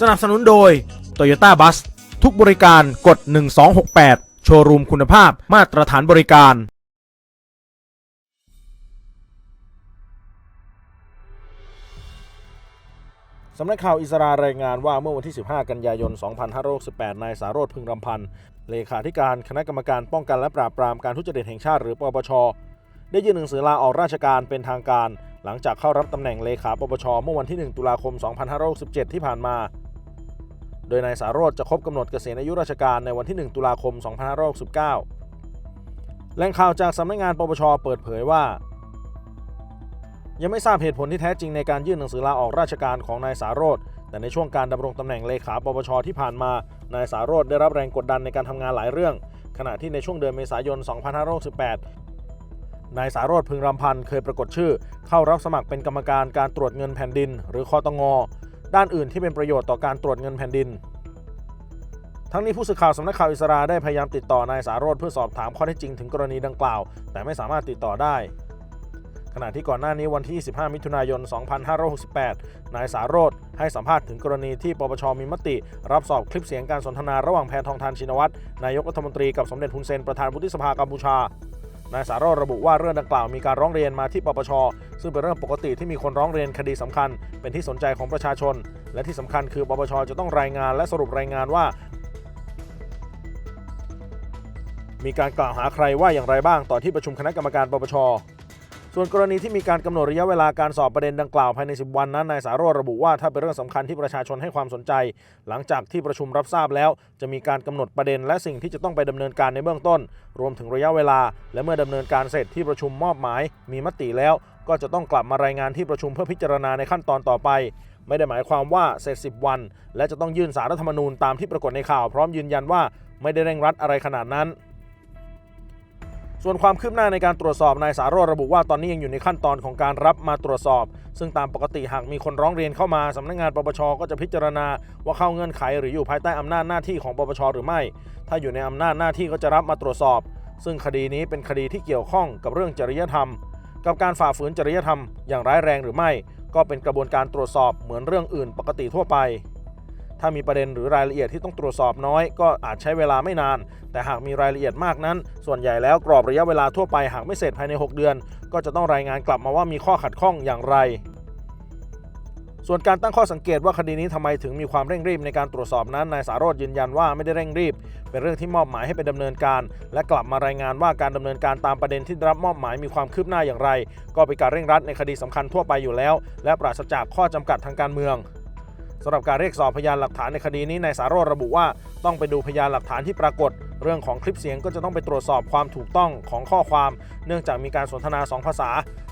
สนับสนุนโดย Toyota Bus ทุกบริการกด 1268 โชว์รูมคุณภาพมาตรฐานบริการ สำนักข่าวอิสรารายงานว่าเมื่อวันที่ 15 กันยายน 2568 นายสารโรธพึงรำพันธ์เลขาธิการคณะกรรมการป้องกันและปราบปรามการทุจริตแห่งชาติหรือปปช ได้ยื่นหนังสือลาออกราชการเป็นทางการ หลังจากเข้ารับตำแหน่งเลขาปปช เมื่อวันที่ 1 ตุลาคม 2567 ที่ผ่านมา โดยนายสารโรธจะครบกำหนดเกษียณอายุราชการในวันที่ 1 ตุลาคม 2569แหล่งข่าวจากสำนักงานปปชเปิดเผยว่า ยังไม่ทราบเหตุผลที่แท้จริงในการยื่นหนังสือลาออกราชการของนายสารโรธแต่ในช่วงการดำรงตำแหน่งเลขาปปชที่ผ่านมา นายสารโรธได้รับแรงกดดันในการทำงานหลายเรื่อง ขณะที่ในช่วงเดือนเมษายน 2568 นายสารโรธพึงรำพันธ์เคยปรากฏชื่อ เข้ารับสมัครเป็นกรรมการการตรวจเงินแผ่นดิน หรือคอตง ด้านอื่นที่เป็นประโยชน์ต่อการตรวจเงินแผ่นดิน ทั้งนี้ผู้สื่อข่าวสำนักข่าวอิสราได้พยายามติดต่อนายสารโรธเพื่อสอบถามข้อเท็จจริงถึงกรณีดังกล่าว แต่ไม่สามารถติดต่อได้ ขณะที่ก่อนหน้านี้วันที่25มิถุนายน 2568 นายสารโรธให้สัมภาษณ์ถึงกรณีที่ปปชมีมติ รับสอบคลิปเสียงการสนทนาระหว่างแพทองทานชินวัตรนายกรัฐมนตรีกับสมเด็จฮุนเซนประธานวุฒิสภากัมพูชานายสารโรธระบุว่าเรื่องดังกล่าวมีการร้องเรียนมาที่ปปช ซึ่งเป็นเรื่องปกติที่มีคนร้องเรียนคดีสำคัญ เป็นที่สนใจของประชาชน และที่สำคัญคือปปชจะต้องรายงานและสรุปรายงานว่า มีการกล่าวหาใครว่าอย่างไรบ้างต่อที่ประชุมคณะกรรมการปปช ส่วนกรณีที่มีการกำหนดระยะเวลาการสอบประเด็นดังกล่าวภายใน 10 วันนั้นนายสารโรระบุว่าถ้าเป็นเรื่องสำคัญที่ประชาชนให้ความสนใจ หลังจากที่ประชุมรับทราบแล้ว จะมีการกำหนดประเด็น และสิ่งที่จะต้องไปดำเนินการในเบื้องต้น รวมถึงระยะเวลา และเมื่อดำเนินการเสร็จที่ประชุมมอบหมาย มีมติแล้ว ก็จะต้องกลับมารายงานที่ประชุมเพื่อพิจารณาในขั้นตอนต่อไปไม่ได้หมายความว่าเสร็จ 10 วัน และจะต้องยื่นสารรัฐธรรมนูญตามที่ปรากฏในข่าวพร้อมยืนยันว่าไม่ได้เร่งรัดอะไรขนาดนั้น ส่วนความคืบหน้าในการตรวจสอบนายสารโรระบุว่าตอนนี้ยังอยู่ในขั้นตอนของการรับมาตรวจสอบ ซึ่งตามปกติหากมีคนร้องเรียนเข้ามาสำนักงานปปชก็จะพิจารณาว่าเข้าเงื่อนไข หรืออยู่ภายใต้อำนาจหน้าที่ของปปชหรือไม่ ถ้าอยู่ในอำนาจหน้าที่ก็จะรับมาตรวจสอบ ซึ่งคดีนี้เป็นคดีที่เกี่ยวข้องกับเรื่องจริยธรรม กับการฝ่าฝืนจริยธรรมอย่างร้ายแรงหรือไม่ ก็เป็นกระบวนการตรวจสอบเหมือนเรื่องอื่นปกติทั่วไป ถ้ามีประเด็นหรือรายละเอียดที่ต้องตรวจสอบน้อย ก็อาจใช้เวลาไม่นาน แต่หากมีรายละเอียดมากนั้น ส่วนใหญ่แล้วกรอบระยะเวลาทั่วไปหากไม่เสร็จภายใน 6 เดือน ก็จะต้องรายงานกลับมาว่ามีข้อขัดข้องอย่างไรส่วนการตั้งข้อสังเกตว่าคดีนี้ทำไมถึงมีความเร่งรีบในการตรวจสอบนั้นนายสารโรธยืนยันว่าไม่ได้เร่งรีบ เป็นเรื่องที่มอบหมายให้ไปดำเนินการ และกลับมารายงานว่าการดำเนินการตามประเด็นที่รับมอบหมายมีความคืบหน้าอย่างไร ก็เป็นการเร่งรัดในคดีสำคัญทั่วไปอยู่แล้ว และปราศจากข้อจำกัดทางการเมือง สำหรับการเรียกสอบพยานหลักฐานในคดีนี้นายสารโรระบุว่าต้องไปดูพยานหลักฐานที่ปรากฏ เรื่องของคลิปเสียงก็จะต้องไปตรวจสอบความถูกต้องของข้อความ เนื่องจากมีการสนทนาสองภาษา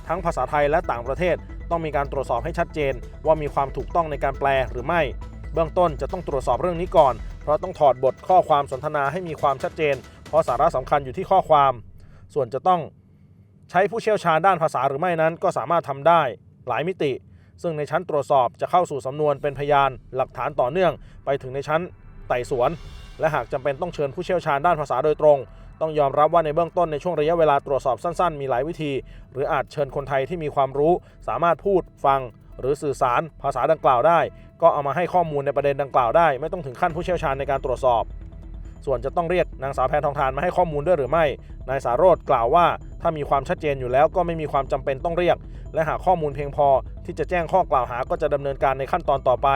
ทั้งภาษาไทยและต่างประเทศ ต้องมีการตรวจสอบให้ชัดเจน ว่ามีความถูกต้องในการแปลหรือไม่ เบื้องต้นจะต้องตรวจสอบเรื่องนี้ก่อน เพราะต้องถอดบทข้อความสนทนาให้มีความชัดเจน เพราะสาระสำคัญอยู่ที่ข้อความ ส่วนจะต้องใช้ผู้เชี่ยวชาญด้านภาษาหรือไม่นั้น ก็สามารถทำได้หลายมิติ ซึ่งในชั้นตรวจสอบจะเข้าสู่สำนวนเป็นพยานหลักฐานต่อเนื่อง ไปถึงในชั้นไต่สวน และหากจำเป็นต้องเชิญผู้เชี่ยวชาญด้านภาษาโดยตรง ต้องยอมรับว่าในเบื้องต้นในช่วงระยะเวลาตรวจสอบสั้นๆ มีหลายวิธี หรืออาจเชิญคนไทยที่มีความรู้ สามารถพูดฟัง หรือสื่อสารภาษาดังกล่าวได้ ก็เอามาให้ข้อมูลในประเด็นดังกล่าวได้ ไม่ต้องถึงขั้นผู้เชี่ยวชาญในการตรวจสอบ ส่วนจะต้องเรียกนางสาวแพนทองทานมาให้ข้อมูลด้วยหรือไม่ นายสารโรธกล่าวว่า ถ้ามีความชัดเจนอยู่แล้วก็ไม่มีความจำเป็นต้องเรียก และหากข้อมูลเพียงพอที่จะแจ้งข้อกล่าวหาก็จะดำเนินการในขั้นตอนต่อไป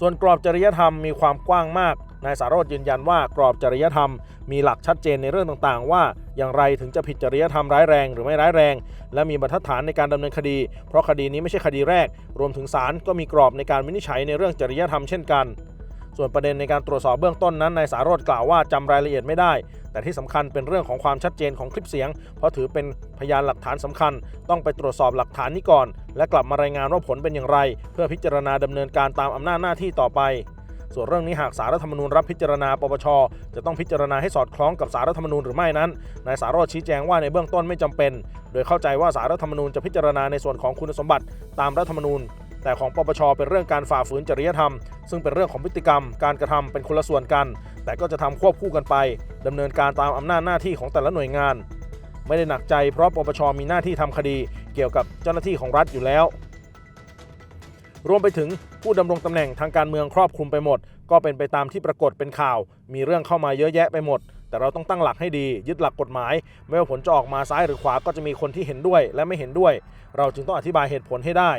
ส่วนกรอบจริยธรรมมีความกว้างมาก นายสารโรธยืนยันว่ากรอบจริยธรรม มีหลักชัดเจนในเรื่องต่างๆ ว่าอย่างไรถึงจะผิดจริยธรรมร้ายแรงหรือไม่ร้ายแรง และมีบรรทัดฐานในการดำเนินคดี เพราะคดีนี้ไม่ใช่คดีแรก รวมถึงศาลก็มีกรอบในการวินิจฉัยในเรื่องจริยธรรมเช่นกัน ส่วนประเด็นในการตรวจสอบเบื้องต้นนั้นนายสารโรธกล่าวว่าจำรายละเอียดไม่ได้ แต่ที่สำคัญเป็นเรื่องของความชัดเจนของคลิปเสียง เพราะถือเป็นพยานหลักฐานสำคัญ ต้องไปตรวจสอบหลักฐานนี้ก่อน และกลับมารายงานว่าผลเป็นอย่างไร เพื่อพิจารณาดำเนินการตามอำนาจหน้าที่ต่อไปส่วนเรื่องนี้หากสารรัฐธรรมนูญรับพิจารณา ปปช จะต้องพิจารณาให้สอดคล้องกับสารรัฐธรรมนูญหรือไม่นั้น นายสารโรธชี้แจงว่าในเบื้องต้นไม่จำเป็น โดยเข้าใจว่าสารรัฐธรรมนูญจะพิจารณาในส่วนของคุณสมบัติตามรัฐธรรมนูญ แต่ของปปชเป็นเรื่องการฝ่าฝืนจริยธรรม ซึ่งเป็นเรื่องของพฤติกรรม การกระทำเป็นคนละส่วนกัน แต่ก็จะทำควบคู่กันไปดำเนินการตามอำนาจหน้าที่ของแต่ละหน่วยงาน ไม่ได้หนักใจเพราะปปชมีหน้าที่ทำคดีเกี่ยวกับเจ้าหน้าที่ของรัฐอยู่แล้ว รวมไปถึงผู้ดำรงตำแหน่งทางการเมืองครอบคลุมไปหมด ก็เป็นไปตามที่ปรากฏเป็นข่าว มีเรื่องเข้ามาเยอะแยะไปหมดแต่เราต้องตั้งหลักให้ดียึดหลักกฎหมาย ไม่ว่าผลจะออกมาซ้ายหรือขวาก็จะมีคนที่เห็นด้วยและไม่เห็นด้วย เราจึงต้องอธิบายเหตุผลให้ได้